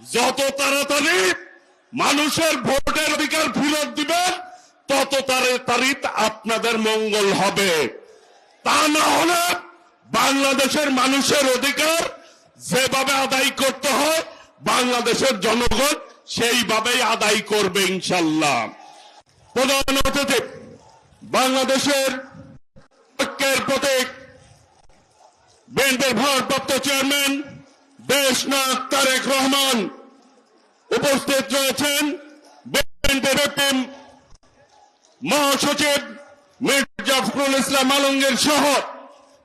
যত তাড়াতাড়ি মানুষের ভোটের অধিকার ফেরত দিবেন, তত তাড়াতাড়ি আপনাদের মঙ্গল হবে। তা না হলে বাংলাদেশের মানুষের অধিকার যেভাবে আদায় করতে হয়, বাংলাদেশের জনগণ সেইভাবেই আদায় করবে ইনশাল্লাহ প্রধান অতিথি, বাংলাদেশের ঐক্যের প্রতীক, বিএনপির ভারপ্রাপ্ত চেয়ারম্যান নায়ক তারেক রহমান উপস্থিত রয়েছেন বিএনপির মহাসচিব মির্জা ফখরুল ইসলাম আলমগীর সহ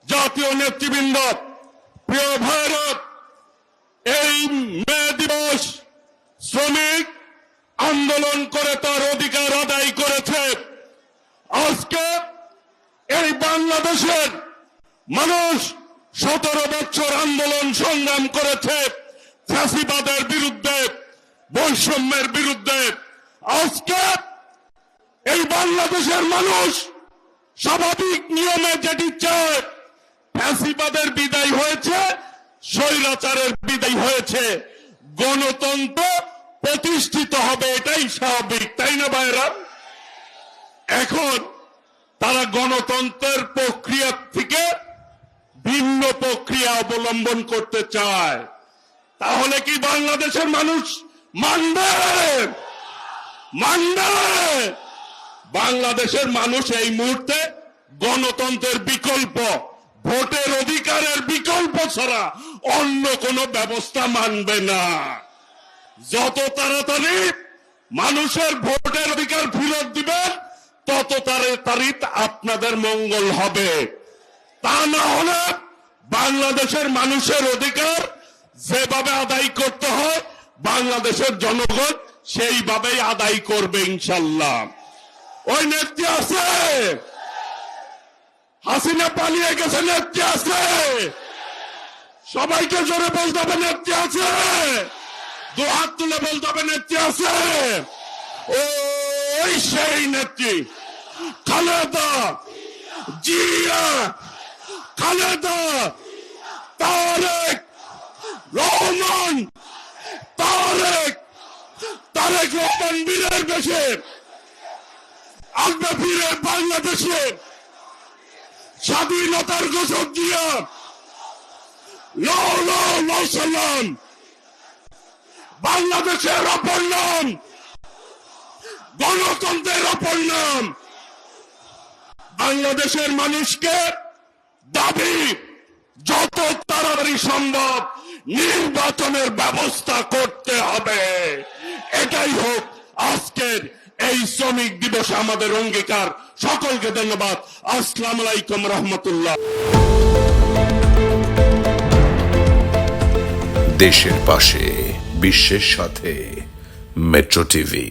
জাতীয় নেতৃবৃন্দ। প্রিয় ভারত এই মে দিবস শ্রমিক আন্দোলন করে তার অধিকার আদায় করেছে। আজকে এই বাংলাদেশের মানুষ সতেরো বছর আন্দোলন সংগ্রাম করেছে ফ্যাসিবাদের বিরুদ্ধে, বৈষম্যের বিরুদ্ধে। আজকে এই বাংলাদেশের মানুষ স্বাভাবিক নিয়মে যেটি চায় বিদায় হয়েছে, স্বৈরাচারের বিদায় হয়েছে। গণতন্ত্র প্রতিষ্ঠিত হবে এটাই স্বাভাবিক, তাই না ভাইরা এখন তারা গণতন্ত্রের প্রক্রিয়া থেকে ভিন্ন প্রক্রিয়া অবলম্বন করতে চায়, তাহলে কি বাংলাদেশের মানুষ মানবে? মানবে! বাংলাদেশের মানুষ এই মুহূর্তে গণতন্ত্রের বিকল্প, ভোটের অধিকারের বিকল্প ছাড়া অন্য কোনো ব্যবস্থা মানবে না। যত তাড়াতাড়ি মানুষের ভোটের অধিকার ফেরত দিবেন, তত তাড়াতাড়ি আপনাদের মঙ্গল হবে। তা না হলে বাংলাদেশের মানুষের অধিকার যেভাবে আদায় করতে হয়, বাংলাদেশের জনগণ সেইভাবেই আদায় করবে ইনশাল্লাহ। ওই নেত্রী আছে। হাসিনা পালিয়ে গেছে, নেত্রী আছে। সবাইকে জোরে বলতে হবে, নেত্রী আছে। দু হাত তুলে বলতে হবে, নেত্রী আছে। ওই সেই নেত্রী, খালেদা জিয়া। খালেদা তারেক রহমান তারেক তারেক রহমান বীরের বেশে আসবে ফিরে বাংলাদেশে, স্বাধীনতার ঘোষক দিয়া সালাম। বাংলাদেশের অপর নাম, গণতন্ত্রের অপর নাম। বাংলাদেশের মানুষকে দাবি যত তাড়াতাড়ি সম্ভব নির্বাচনের ব্যবস্থা করতে হবে। এটাই হোক আজকের এই শ্রমিক দিবসে আমাদের অঙ্গীকার। সকলকে ধন্যবাদ। আসসালাম আলাইকুম রহমতুল্লাহ। দেশের পাশে, বিশ্বের সাথে, মেট্রো টিভি।